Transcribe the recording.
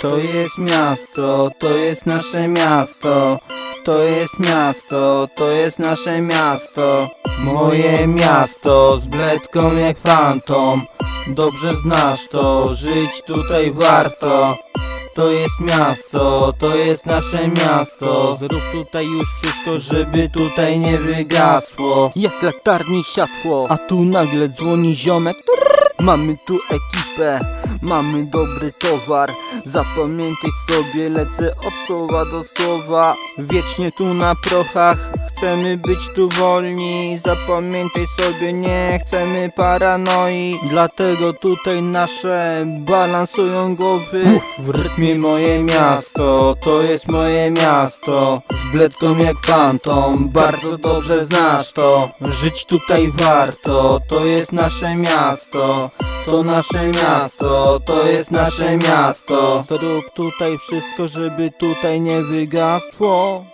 To jest miasto, to jest nasze miasto. To jest miasto, to jest nasze miasto. Moje miasto z bledką jak fantom. Dobrze znasz to, żyć tutaj warto. To jest miasto, to jest nasze miasto. Zrób tutaj już wszystko, żeby tutaj nie wygasło. Jak latarni światło, a tu nagle dzwoni ziomek. Mamy tu ekipę, mamy dobry towar Zapamiętaj sobie, lecę od słowa do słowa. Wiecznie tu na prochach, chcemy być tu wolni. Zapamiętaj sobie, nie chcemy paranoi. Dlatego tutaj nasze balansują głowy. W rytmie moje miasto, to jest moje miasto. Z bledką jak fantom, bardzo dobrze znasz to. Żyć tutaj warto, to jest nasze miasto to nasze miasto, to jest nasze miasto. Zrób tutaj wszystko, żeby tutaj nie wygasło